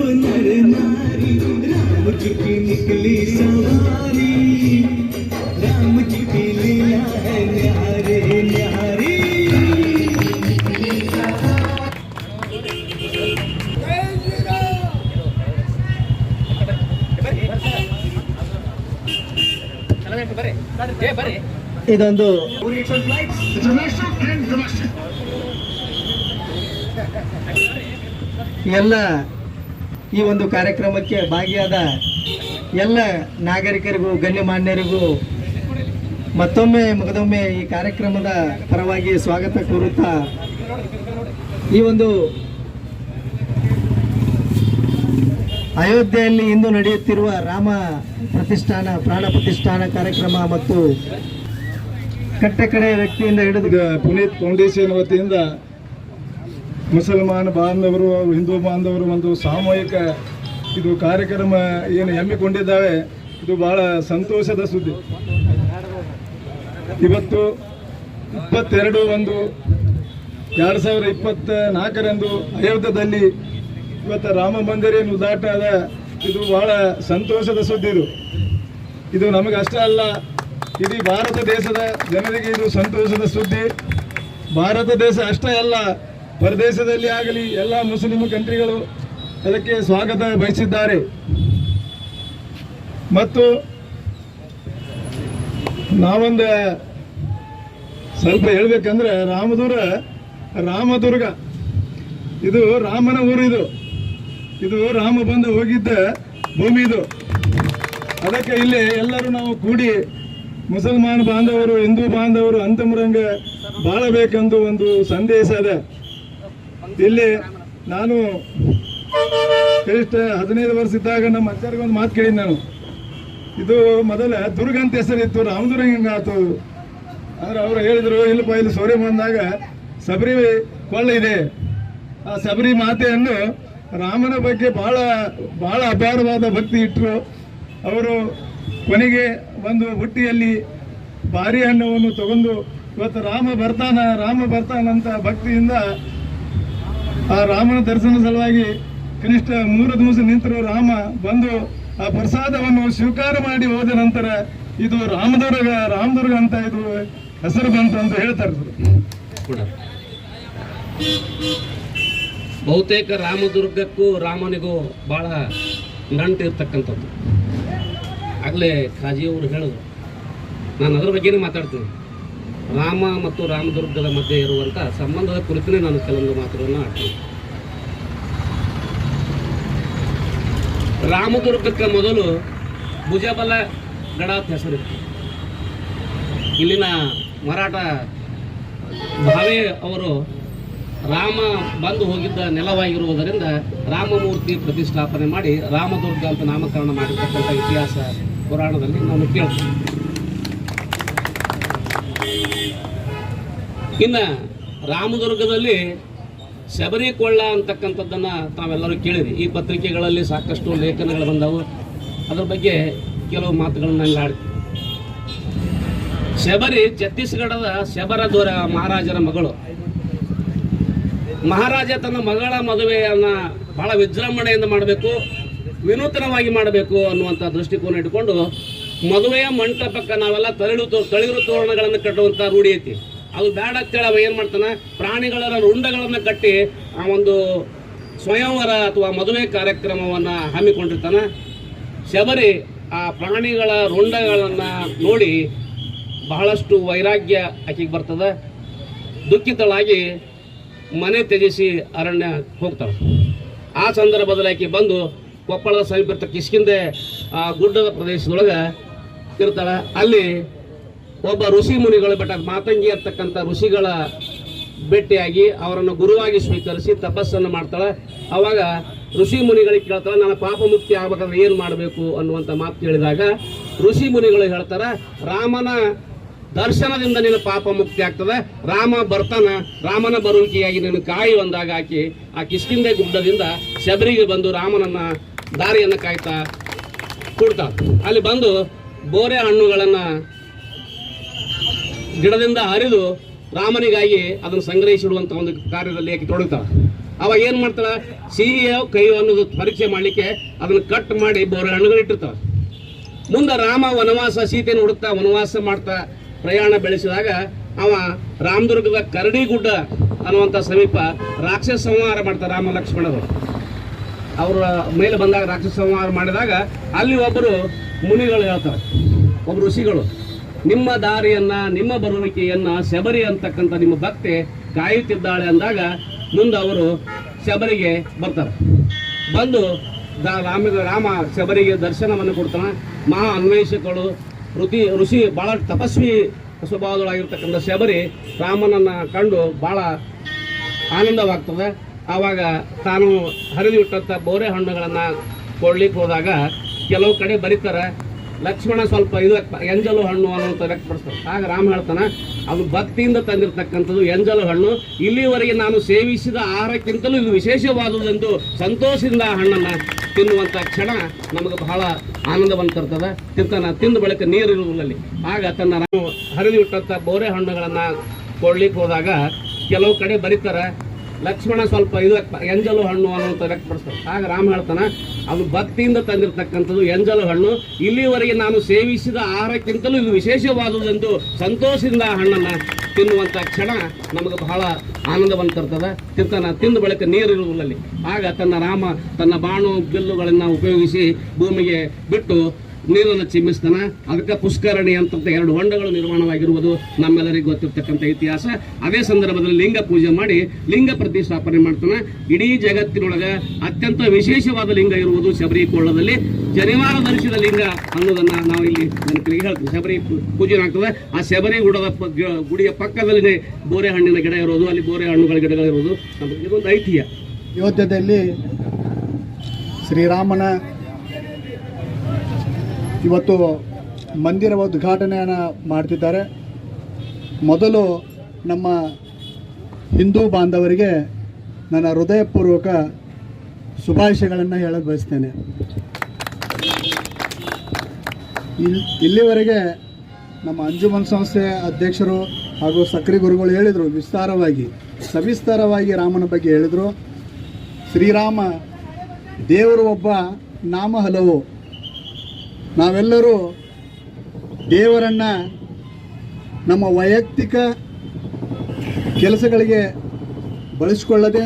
सब नर नारी राम जी की निकली सवारी राम जी की लीला है न्यारे न्यारी ಇದೊಂದು ಎಲ್ಲ ಈ ಒಂದು ಕಾರ್ಯಕ್ರಮಕ್ಕೆ ಭಾಗಿಯಾದ ಎಲ್ಲ ನಾಗರಿಕರಿಗೂ, ಗಣ್ಯಮಾನ್ಯರಿಗೂ ಮತ್ತೊಮ್ಮೆ, ಮಗದೊಮ್ಮೆ ಈ ಕಾರ್ಯಕ್ರಮದ ಪರವಾಗಿ ಸ್ವಾಗತ ಕೋರುತ್ತಾ ಈ ಒಂದು ಅಯೋಧ್ಯೆಯಲ್ಲಿ ಇಂದು ನಡೆಯುತ್ತಿರುವ ರಾಮ ಪ್ರತಿಷ್ಠಾನ, ಪ್ರಾಣ ಪ್ರತಿಷ್ಠಾನ ಕಾರ್ಯಕ್ರಮ ಮತ್ತು ಕಟ್ಟಕಡೆ ವ್ಯಕ್ತಿಯಿಂದ ಹಿಡಿದು ಪುನೀತ್ ಫೌಂಡೇಶನ್ ವತಿಯಿಂದ ಮುಸಲ್ಮಾನ ಬಾಂಧವರು, ಹಿಂದೂ ಬಾಂಧವರು ಒಂದು ಸಾಮೂಹಿಕ ಇದು ಕಾರ್ಯಕ್ರಮ ಏನು ಹಮ್ಮಿಕೊಂಡಿದ್ದಾವೆ, ಇದು ಬಹಳ ಸಂತೋಷದ ಸುದ್ದಿ. ಇವತ್ತು ಇಪ್ಪತ್ತೆರಡು ಒಂದು, ಎರಡು ಸಾವಿರ ಇಪ್ಪತ್ತ ನಾಲ್ಕರಂದು ಅಯೋಧ್ಯದಲ್ಲಿ ಇವತ್ತು ರಾಮ ಮಂದಿರ ಏನು ಉದ್ಘಾಟ ಅದ, ಇದು ಬಹಳ ಸಂತೋಷದ ಸುದ್ದಿ ಇದು. ಇದು ನಮಗೆ ಅಷ್ಟೇ ಅಲ್ಲ, ಇಡೀ ಭಾರತ ದೇಶದ ಜನರಿಗೆ ಇದು ಸಂತೋಷದ ಸುದ್ದಿ. ಭಾರತ ದೇಶ ಅಷ್ಟೇ ಅಲ್ಲ ಪರದೇಶದಲ್ಲಿ ಆಗಲಿ ಎಲ್ಲ ಮುಸ್ಲಿಂ ಕಂಟ್ರಿಗಳು ಅದಕ್ಕೆ ಸ್ವಾಗತ ಬಯಸಿದ್ದಾರೆ. ಮತ್ತು ನಾವೊಂದು ಸ್ವಲ್ಪ ಹೇಳ್ಬೇಕಂದ್ರೆ ರಾಮದುರ ರಾಮದುರ್ಗ. ಇದು ರಾಮನ ಊರು ಇದು. ಇದು ರಾಮ ಬಂದು ಹೋಗಿದ್ದ ಭೂಮಿ ಇದು. ಅದಕ್ಕೆ ಇಲ್ಲಿ ಎಲ್ಲರೂ ನಾವು ಕೂಡಿ ಮುಸಲ್ಮಾನ್ ಬಾಂಧವರು, ಹಿಂದೂ ಬಾಂಧವರು, ಅಂತಮರಂಗ ಬಾಳಬೇಕೆಂದು ಒಂದು ಸಂದೇಶ ಇದೆ. ಇಲ್ಲಿ ನಾನು ಕನಿಷ್ಠ ಹದಿನೈದು ವರ್ಷ ಇದ್ದಾಗ ನಮ್ಮ ಅಜ್ಜರಿಗೆ ಒಂದು ಮಾತು ಕೇಳಿದ್ ನಾನು. ಇದು ಮೊದಲ ದುರ್ಗ ಅಂತ ಹೆಸರಿತ್ತು, ರಾಮದುರ್ಗ ಹಿಂಗಾತು ಆದ್ರೆ ಅವರು ಹೇಳಿದ್ರು, ಇಲ್ಲಪ್ಪ, ಇಲ್ಲಿ ಸೋರೆ ಬಂದಾಗ ಸಬರಿ ಕೊಳ್ಳ ಇದೆ. ಆ ಸಬರಿ ಮಾತೆಯನ್ನು ರಾಮನ ಬಗ್ಗೆ ಬಹಳ ಬಹಳ ಅಪಾರವಾದ ಭಕ್ತಿ ಇಟ್ಟರು ಅವರು ಕೊನೆಗೆ ಒಂದು ಬುಟ್ಟಿಯಲ್ಲಿ ಬಾರಿ ಹಣ್ಣವನ್ನು ತಗೊಂಡು ಇವತ್ತು ರಾಮ ಬರ್ತಾನ, ರಾಮ ಬರ್ತಾನಂತ ಭಕ್ತಿಯಿಂದ ಆ ರಾಮನ ದರ್ಶನ ಸಲುವಾಗಿ ಕನಿಷ್ಠ ಮೂರು ದಿವಸ ನಿಂತರು ರಾಮ ಬಂದು ಆ ಪ್ರಸಾದವನ್ನು ಸ್ವೀಕಾರ ಮಾಡಿ ಹೋದ ನಂತರ ಇದು ರಾಮದುರ್ಗ ರಾಮದುರ್ಗ ಅಂತ ಇದು ಹೆಸರು ಬಂತು ಅಂತ ಹೇಳ್ತಾರೆ ಬಹುತೇಕ ರಾಮದುರ್ಗಕ್ಕೂ ರಾಮನಿಗೂ ಬಹಳ ನಂಟಿರ್ತಕ್ಕಂಥದ್ದು. ಆಗಲೇ ಖಾಜಿಯವರು ಹೇಳಿದ್ರು. ನಾನು ಅದ್ರ ಬಗ್ಗೆನೇ ಮಾತಾಡ್ತೀನಿ. ರಾಮ ಮತ್ತು ರಾಮದುರ್ಗದ ಮಧ್ಯೆ ಇರುವಂಥ ಸಂಬಂಧದ ಕುರಿತೇ ನಾನು ಕೆಲವೊಂದು ಮಾತುಗಳನ್ನು ಆಡ್ತೀನಿ ರಾಮದುರ್ಗಕ್ಕೆ ಮೊದಲು ಭುಜಬಲ ಗಡ ಹೆಸರಿತ್ತು. ಇಲ್ಲಿನ ಮರಾಠ ಭಾವೆ ಅವರು ರಾಮ ಬಂದು ಹೋಗಿದ್ದ ನೆಲವಾಗಿರುವುದರಿಂದ ರಾಮಮೂರ್ತಿ ಪ್ರತಿಷ್ಠಾಪನೆ ಮಾಡಿ ರಾಮದುರ್ಗ ಅಂತ ನಾಮಕರಣ ಮಾಡಿರ್ತಕ್ಕಂಥ ಇತಿಹಾಸ ಪುರಾಣದಲ್ಲಿ ನಾನು ಕೇಳ್ತೀವಿ ಇನ್ನು ರಾಮದುರ್ಗದಲ್ಲಿ ಶಬರಿ ಕೊಳ್ಳ ಅಂತಕ್ಕಂಥದ್ದನ್ನ ತಾವೆಲ್ಲರೂ ಕೇಳಿರಿ. ಈ ಪತ್ರಿಕೆಗಳಲ್ಲಿ ಸಾಕಷ್ಟು ಲೇಖನಗಳು ಬಂದವು. ಅದ್ರ ಬಗ್ಗೆ ಕೆಲವು ಮಾತುಗಳನ್ನ ಆಡ್ತೀವಿ ಶಬರಿ ಛತ್ತೀಸ್ಗಢದ ಶಬರ ದೊರ ಮಹಾರಾಜರ ಮಗಳು. ಮಹಾರಾಜ ತನ್ನ ಮಗಳ ಮದುವೆಯನ್ನು ಬಹಳ ವಿಜೃಂಭಣೆಯಿಂದ ಮಾಡಬೇಕು, ವಿನೂತನವಾಗಿ ಮಾಡಬೇಕು ಅನ್ನುವಂಥ ದೃಷ್ಟಿಕೋನ ಇಟ್ಕೊಂಡು ಮದುವೆಯ ಮಂಟಪಕ್ಕೆ ನಾವೆಲ್ಲ ತಳಿರು ತಳಿರು ತೋರಣಗಳನ್ನು ಕಟ್ಟುವಂಥ ರೂಢಿ ಐತಿ. ಅದು ಬೇಡ ಅಂತೇಳಿ ಅವ ಏನು ಮಾಡ್ತಾನೆ? ಪ್ರಾಣಿಗಳ ರುಂಡಗಳನ್ನು ಕಟ್ಟಿ ಆ ಒಂದು ಸ್ವಯಂವರ ಅಥವಾ ಮದುವೆ ಕಾರ್ಯಕ್ರಮವನ್ನು ಹಮ್ಮಿಕೊಂಡಿರ್ತಾನೆ. ಶಬರಿ ಆ ಪ್ರಾಣಿಗಳ, ರುಂಡಗಳನ್ನು ನೋಡಿ ಬಹಳಷ್ಟು ವೈರಾಗ್ಯ ಆಕೆಗೆ ಬರ್ತದೆ. ದುಃಖಿತಳಾಗಿ ಮನೆ ತ್ಯಜಿಸಿ ಅರಣ್ಯ ಹೋಗ್ತಾಳೆ. ಆ ಸಂದರ್ಭದಲ್ಲಿ ಆಕೆ ಬಂದು ಕೊಪ್ಪಳದ ಸಮೀಪ ಕಿಸ್ಕಿಂದೆ ಆ ಗುಡ್ಡದ ಪ್ರದೇಶದೊಳಗೆ ಇರ್ತಾಳೆ. ಅಲ್ಲಿ ಒಬ್ಬ ಋಷಿ ಮುನಿಗಳು ಬೆಟ್ಟ ಮಾತಂಗಿ ಅಂತಕ್ಕಂಥ ಋಷಿಗಳ ಭೇಟಿಯಾಗಿ ಅವರನ್ನು ಗುರುವಾಗಿ ಸ್ವೀಕರಿಸಿ ತಪಸ್ಸನ್ನು ಮಾಡ್ತಾಳೆ. ಅವಾಗ ಋಷಿ ಮುನಿಗಳಿಗೆ ಕೇಳ್ತಾಳೆ ನಾನು ಪಾಪ ಮುಕ್ತಿ ಆಗ್ಬೇಕಾದ್ರೆ ಏನು ಮಾಡಬೇಕು? ಅನ್ನುವಂಥ ಮಾತು ಕೇಳಿದಾಗ ಋಷಿ ಮುನಿಗಳು ಹೇಳ್ತಾರೆ, ರಾಮನ ದರ್ಶನದಿಂದ ನಿನ್ನ ಪಾಪ ಮುಕ್ತಿ ಆಗ್ತದೆ. ರಾಮ ಬರ್ತಾನ, ರಾಮನ ಬರುವಿಕೆಯಾಗಿ ನೀನು ಕಾಯಿ ಒಂದಾಗ ಹಾಕಿ, ಆ ಕಿಷ್ಕಿಂದೆ ಗುಡ್ಡದಿಂದ ಶಬರಿಗೆ ಬಂದು ರಾಮನನ್ನ ದಾರಿಯನ್ನು ಕಾಯ್ತಾ ಕೊಡ್ತಾ ಅಲ್ಲಿ ಬಂದು ಬೋರೆ ಹಣ್ಣುಗಳನ್ನ ಗಿಡದಿಂದ ಹರಿದು ರಾಮನಿಗಾಗಿ ಅದನ್ನು ಸಂಗ್ರಹಿಸಿಡುವಂತ ಒಂದು ಕಾರ್ಯದಲ್ಲಿ ಆಕೆ ತೊಡಗ್ತಾಳ. ಅವಾಗ ಏನು ಮಾಡ್ತಾಳೆ? ಸಿಹಿಯ ಕೈ ಅನ್ನೋದು ಪರೀಕ್ಷೆ ಮಾಡ್ಲಿಕ್ಕೆ ಅದನ್ನು ಕಟ್ ಮಾಡಿ ಬೋರ ಹಣ್ಣುಗಳು ಇಟ್ಟಿರ್ತಾಳ ಮುಂದೆ ರಾಮ ವನವಾಸ ಸೀತೆಯನ್ನು ಹುಡುಕ್ತಾ ವನವಾಸ ಮಾಡ್ತಾ ಪ್ರಯಾಣ ಬೆಳೆಸಿದಾಗ ಅವ ರಾಮದುರ್ಗದ ಕರಡಿಗುಡ್ಡ ಅನ್ನುವಂಥ ಸಮೀಪ ರಾಕ್ಷಸ ಸಂಹಾರ ಮಾಡ್ತಾರೆ ರಾಮ ಲಕ್ಷ್ಮಣರು. ಅವರ ಮೇಲೆ ಬಂದಾಗ ರಾಕ್ಷಸ ಸಂಹಾರ ಮಾಡಿದಾಗ ಅಲ್ಲಿ ಒಬ್ಬರು ಮುನಿಗಳು ಹೇಳ್ತಾರೆ. ಒಬ್ಬರು ಋಷಿಗಳು. ನಿಮ್ಮ ದಾರಿಯನ್ನ, ನಿಮ್ಮ ಬರುವಿಕೆಯನ್ನ ಶಬರಿ ಅಂತಕ್ಕಂಥ ನಿಮ್ಮ ಭಕ್ತೆ ಕಾಯುತ್ತಿದ್ದಾಳೆ ಅಂದಾಗ ಮುಂದೆ ಅವರು ಶಬರಿಗೆ ಬರ್ತಾರೆ. ಬಂದು ರಾಮ ರಾಮ ಶಬರಿಗೆ ದರ್ಶನವನ್ನು ಕೊಡ್ತಾನೆ. ಮಹಾ ಅನ್ವೇಷಕಳು, ಋತಿ, ಋಷಿ ಬಹಳ ತಪಸ್ವಿ ಸ್ವಭಾವದೊಳಗಿರ್ತಕ್ಕಂಥ ಶಬರಿ ರಾಮನನ್ನು ಕಂಡು ಬಹಳ ಆನಂದವಾಗ್ತದೆ. ಆವಾಗ ತಾನು ಹರಿದಿಟ್ಟಂಥ ಬೋರೆ ಹಣ್ಣುಗಳನ್ನು ಕೊಡ್ಲಿಕ್ಕೆ ಹೋದಾಗ ಕೆಲವು ಕಡೆ ಬರೀತಾರೆ. ಲಕ್ಷ್ಮಣ ಸ್ವಲ್ಪ ಇದು ಎಂಜಲು ಹಣ್ಣು ಅನ್ನುವಂಥ ವ್ಯಕ್ತಪಡಿಸ್ತಾರೆ ಆಗ ರಾಮ ಹೇಳ್ತಾನೆ, ಅದು ಭಕ್ತಿಯಿಂದ ತಂದಿರತಕ್ಕಂಥದ್ದು ಎಂಜಲು ಹಣ್ಣು. ಇಲ್ಲಿವರೆಗೆ ನಾನು ಸೇವಿಸಿದ ಆಹಾರಕ್ಕಿಂತಲೂ ಇದು ವಿಶೇಷವಾದುದೆಂದು ಸಂತೋಷದಿಂದ ಆ ಹಣ್ಣನ್ನು ತಿನ್ನುವಂಥ ಕ್ಷಣ ನಮಗೆ ಬಹಳ ಆನಂದವನ್ನು ತರ್ತದೆ. ತಿಂತಾನ, ತಿಂದ ಬಳಿಕ ನೀರು ಇರುವುದರಲ್ಲಿ. ಆಗ ತನ್ನ ರಾಮ ಹರಿದಿಟ್ಟಂಥ ಬೋರೆ ಹಣ್ಣುಗಳನ್ನು ಕೊಡ್ಲಿಕ್ಕೆ ಹೋದಾಗ ಕೆಲವು ಕಡೆ ಬರೀತಾರೆ ಲಕ್ಷ್ಮಣ ಸ್ವಲ್ಪ ಇದು ಎಂಜಲು ಹಣ್ಣು ಅನ್ನುವಂಥ ವ್ಯಕ್ತಪಡಿಸ್ತಾರೆ. ಆಗ ರಾಮ ಹೇಳ್ತಾನೆ, ಅದು ಭಕ್ತಿಯಿಂದ ತಂದಿರತಕ್ಕಂಥದ್ದು ಎಂಜಲು ಹಣ್ಣು. ಇಲ್ಲಿವರೆಗೆ ನಾನು ಸೇವಿಸಿದ ಆಹಾರಕ್ಕಿಂತಲೂ ಇದು ವಿಶೇಷವಾದುದೆಂದು ಸಂತೋಷದಿಂದ ಆ ಹಣ್ಣನ್ನು ತಿನ್ನುವಂಥ ಕ್ಷಣ ನಮಗೆ ಬಹಳ ಆನಂದವನ್ನು ತರ್ತದೆ. ತಿಂತಾನ, ತಿಂದ ಬಳಿಕ ನೀರು ಇರುವುದಲ್ಲಿ ಆಗ ತನ್ನ ರಾಮ ತನ್ನ ಬಾಣು ಬಿಲ್ಲುಗಳನ್ನು ಉಪಯೋಗಿಸಿ ಭೂಮಿಗೆ ಬಿಟ್ಟು ನೀರನ್ನು ಚಿಮ್ಮಿಸ್ತಾನ ಅದಕ್ಕೆ ಪುಷ್ಕರಣಿ ಅಂತ ಎರಡು ಹೊಂಡಗಳು ನಿರ್ಮಾಣವಾಗಿರುವುದು ನಮ್ಮೆಲ್ಲರಿಗೂ ಗೊತ್ತಿರ್ತಕ್ಕಂಥ ಇತಿಹಾಸ. ಅದೇ ಸಂದರ್ಭದಲ್ಲಿ ಲಿಂಗ ಪೂಜೆ ಮಾಡಿ ಲಿಂಗ ಪ್ರತಿಷ್ಠಾಪನೆ ಮಾಡ್ತಾನೆ. ಇಡೀ ಜಗತ್ತಿನೊಳಗ ಅತ್ಯಂತ ವಿಶೇಷವಾದ ಲಿಂಗ ಇರುವುದು ಶಬರಿ ಕೊಳ್ಳದಲ್ಲಿ ಜನಿವಾರ ಧರಿಸಿದ ಲಿಂಗ ಅನ್ನೋದನ್ನ ನಾವು ಇಲ್ಲಿ ನೆನಪಿಗೆ ಹೇಳ್ತೀವಿ. ಶಬರಿ ಪೂಜೆ ಆಗ್ತದೆ. ಆ ಶಬರಿ ಗುಡದ ಗುಡಿಯ ಪಕ್ಕದಲ್ಲಿ ಬೋರೆ ಹಣ್ಣಿನ ಗಿಡ ಇರೋದು, ಅಲ್ಲಿ ಬೋರೆ ಹಣ್ಣುಗಳ ಗಿಡಗಳಿರೋದು. ಇದೊಂದು ಐತಿಹ್ಯ. ಅಯೋಧ್ಯದಲ್ಲಿ ಶ್ರೀರಾಮನ ಇವತ್ತು ಮಂದಿರ ಉದ್ಘಾಟನೆಯನ್ನು ಮಾಡ್ತಿದ್ದಾರೆ. ಮೊದಲು ನಮ್ಮ ಹಿಂದೂ ಬಾಂಧವರಿಗೆ ನನ್ನ ಹೃದಯಪೂರ್ವಕ ಶುಭಾಶಯಗಳನ್ನು ಹೇಳಲು ಬಯಸ್ತೇನೆ. ಇಲ್- ಇಲ್ಲಿವರೆಗೆ ನಮ್ಮ ಅಂಜುಮನ್ ಸಂಸ್ಥೆ ಅಧ್ಯಕ್ಷರು ಹಾಗೂ ಸಕ್ರಿ ಗುರುಗಳು ಹೇಳಿದರು ವಿಸ್ತಾರವಾಗಿ, ಸವಿಸ್ತಾರವಾಗಿ ರಾಮನ ಬಗ್ಗೆ ಹೇಳಿದರು. ಶ್ರೀರಾಮ ದೇವರು ಒಬ್ಬ ನಾಮ ಹಲವು ನಾವೆಲ್ಲರೂ ದೇವರನ್ನು ನಮ್ಮ ವೈಯಕ್ತಿಕ ಕೆಲಸಗಳಿಗೆ ಬಳಸಿಕೊಳ್ಳದೆ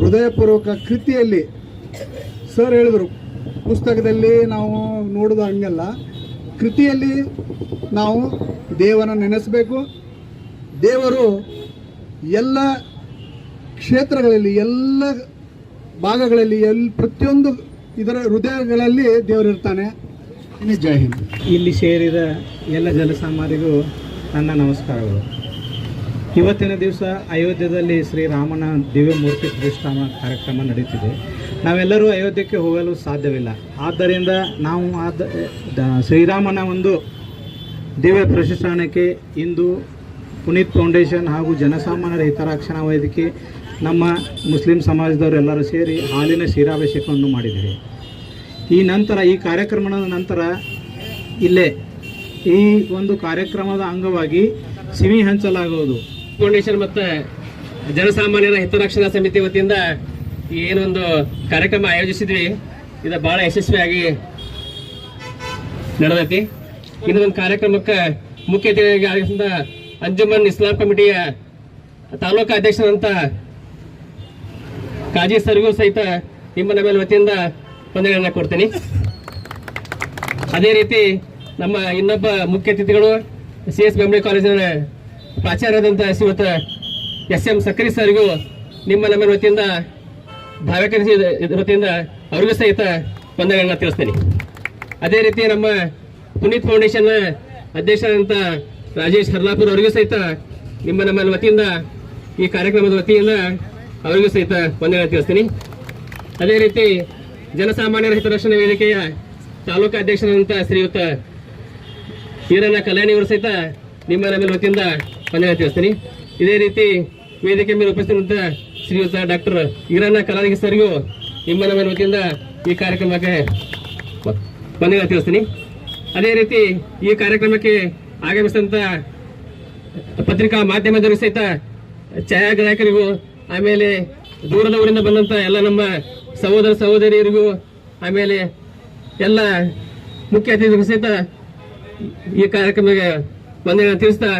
ಹೃದಯಪೂರ್ವಕ ಕೃತಿಯಲ್ಲಿ ಸರ್ ಹೇಳಿದರು, ಪುಸ್ತಕದಲ್ಲಿ ನಾವು ನೋಡೋದು ಹಂಗಲ್ಲ. ಕೃತಿಯಲ್ಲಿ ನಾವು ದೇವರನ್ನು ನೆನೆಸಬೇಕು. ದೇವರು ಎಲ್ಲ ಕ್ಷೇತ್ರಗಳಲ್ಲಿ, ಎಲ್ಲ ಭಾಗಗಳಲ್ಲಿ, ಎಲ್ಲಿ ಪ್ರತಿಯೊಂದು ಇದರ ಹೃದಯಗಳಲ್ಲಿ ದೇವರಿರ್ತಾನೆ. ಜೈ ಇಲ್ಲಿ ಸೇರಿದ ಎಲ್ಲ ಜನಸಾಮಾನ್ಯರಿಗೂ ನನ್ನ ನಮಸ್ಕಾರಗಳು. ಇವತ್ತಿನ ದಿವಸ ಅಯೋಧ್ಯದಲ್ಲಿ ಶ್ರೀರಾಮನ ದಿವ್ಯ ಮೂರ್ತಿ ಪ್ರತಿಷ್ಠಾನ ಕಾರ್ಯಕ್ರಮ ನಡೀತಿದೆ. ನಾವೆಲ್ಲರೂ ಅಯೋಧ್ಯಕ್ಕೆ ಹೋಗಲು ಸಾಧ್ಯವಿಲ್ಲ. ಆದ್ದರಿಂದ ನಾವು ಆದ ಶ್ರೀರಾಮನ ಒಂದು ದಿವ್ಯ ಪ್ರತಿಷ್ಠಾನಕ್ಕೆ ಇಂದು ಪುನೀತ್ ಫೌಂಡೇಶನ್ ಹಾಗೂ ಜನಸಾಮಾನ್ಯರ ಹಿತರಕ್ಷಣಾ ವೇದಿಕೆ ನಮ್ಮ ಮುಸ್ಲಿಂ ಸಮಾಜದವರು ಎಲ್ಲರೂ ಸೇರಿ ಹಾಲಿನ ಕ್ಷೀರಾಭಿಷೇಕವನ್ನು ಮಾಡಿದ್ದೇವೆ ಈ ನಂತರ, ಈ ಕಾರ್ಯಕ್ರಮದ ನಂತರ ಇಲ್ಲೇ ಈ ಒಂದು ಕಾರ್ಯಕ್ರಮದ ಅಂಗವಾಗಿ ಸಿವಿ ಹಂಚಲಾಗುವುದು. ಫೌಂಡೇಶನ್ ಮತ್ತು ಜನಸಾಮಾನ್ಯರ ಹಿತರಕ್ಷಣಾ ಸಮಿತಿ ವತಿಯಿಂದ ಏನೊಂದು ಕಾರ್ಯಕ್ರಮ ಆಯೋಜಿಸಿದ್ವಿ. ಇದು ಬಹಳ ಯಶಸ್ವಿಯಾಗಿ ನಡೆದೈತಿ. ಇನ್ನೊಂದು ಕಾರ್ಯಕ್ರಮಕ್ಕೆ ಮುಖ್ಯ ಅತಿಥಿಯಾಗಿ ಆಗಿಸಿದ ಅಂಜುಮನ್ ಇಸ್ಲಾಂ ಕಮಿಟಿಯ ತಾಲೂಕು ಅಧ್ಯಕ್ಷರಂತ ಕಾಜಿ ಸರ್ಗೂ ಸಹಿತ ನಿಮ್ಮ ಮೇಲೆ ವತಿಯಿಂದ ವಂದನೆಗಳನ್ನ ಕೊಡ್ತೀನಿ. ಅದೇ ರೀತಿ ನಮ್ಮ ಇನ್ನೊಬ್ಬ ಮುಖ್ಯ ಅತಿಥಿಗಳು ಸಿ ಎಸ್ ಬೆಂಬಳಿ ಕಾಲೇಜಿನ ಪ್ರಾಚಾರ್ಯರಾದಂಥ ಶ್ರೀಮತ ಎಸ್ ಎಂ ಸಕ್ರಿ ಸರ್ಗೂ ನಿಮ್ಮ ನಮ್ಮ ವತಿಯಿಂದ ಭಾವ್ಯಕ ವತಿಯಿಂದ ಅವರಿಗೂ ಸಹಿತ ವಂದನೆಗಳನ್ನ ತಿಳಿಸ್ತೀನಿ. ಅದೇ ರೀತಿ ನಮ್ಮ ಪುನೀತ್ ಫೌಂಡೇಶನ್ ಅಧ್ಯಕ್ಷರಾದಂಥ ರಾಜೇಶ್ ಹರ್ಲಾಪುರ್ ಅವರಿಗೂ ಸಹಿತ ನಿಮ್ಮ ನಮ್ಮ ವತಿಯಿಂದ ಈ ಕಾರ್ಯಕ್ರಮದ ವತಿಯಿಂದ ಅವರಿಗೂ ಸಹಿತ ವಂದನೆ ತಿಳಿಸ್ತೀನಿ. ಅದೇ ರೀತಿ ಜನಸಾಮಾನ್ಯರ ಹಿತರಕ್ಷಣಾ ವೇದಿಕೆಯ ತಾಲೂಕು ಅಧ್ಯಕ್ಷರಾದಂಥ ಶ್ರೀಯುತ ಈರಣ್ಣ ಕಲ್ಯಾಣಿ ಅವರು ಸಹಿತ ನಿಮ್ಮ ಮೇಲೆ ವತಿಯಿಂದ ವಂದನೆ ತಿಳಿಸ್ತೀನಿ. ಇದೇ ರೀತಿ ವೇದಿಕೆ ಮೇಲೆ ಉಪಸ್ಥಿತ ಶ್ರೀಯುತ ಡಾಕ್ಟರ್ ಈರಣ್ಣ ಕಲಾನಿಗೆ ಸರ್ಗೂ ನಿಮ್ಮ ಮೇಲೆ ವತಿಯಿಂದ ಈ ಕಾರ್ಯಕ್ರಮಕ್ಕೆ ವಂದನೆ ತಿಳಿಸ್ತೀನಿ. ಅದೇ ರೀತಿ ಈ ಕಾರ್ಯಕ್ರಮಕ್ಕೆ ಆಗಮಿಸಿದಂಥ ಪತ್ರಿಕಾ ಮಾಧ್ಯಮದವರು ಸಹಿತ ಛಾಯಾಗ್ರಾಹಕರಿಗೂ ಆಮೇಲೆ ದೂರದ ಊರಿಂದ ಬಂದಂತ ಎಲ್ಲ ನಮ್ಮ ಸಹೋದರ ಸಹೋದರಿಯರಿಗೂ ಆಮೇಲೆ ಎಲ್ಲ ಮುಖ್ಯ ಅತಿಥಿಗಳು ಸಹಿತ ಈ ಕಾರ್ಯಕ್ರಮಕ್ಕೆ ವಂದನೆ ತಿಳಿಸ್ತಾ